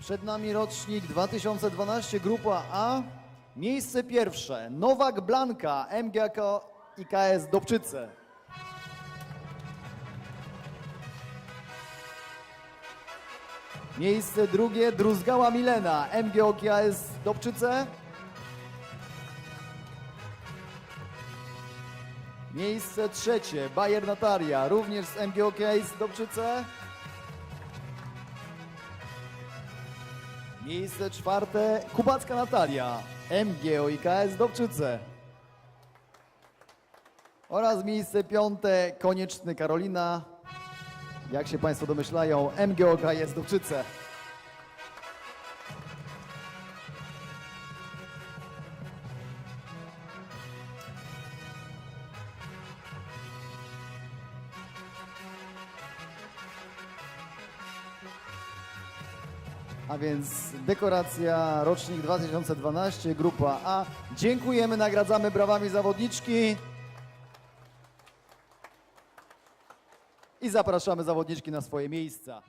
Przed nami rocznik 2012, grupa A. Miejsce pierwsze, Nowak Blanka, MGK IKS Dobczyce. Miejsce drugie, Druzgała Milena, MGO IKS Dobczyce. Miejsce trzecie, Bayer Natalia, również z MGO IKS Dobczyce. Miejsce czwarte, Kubacka Natalia, MGO IKS Dobczyce. Oraz miejsce piąte, Konieczny Karolina, jak się Państwo domyślają, MGO IKS Dobczyce. A więc dekoracja rocznik 2012, grupa A. Dziękujemy, nagradzamy brawami zawodniczki. I zapraszamy zawodniczki na swoje miejsca.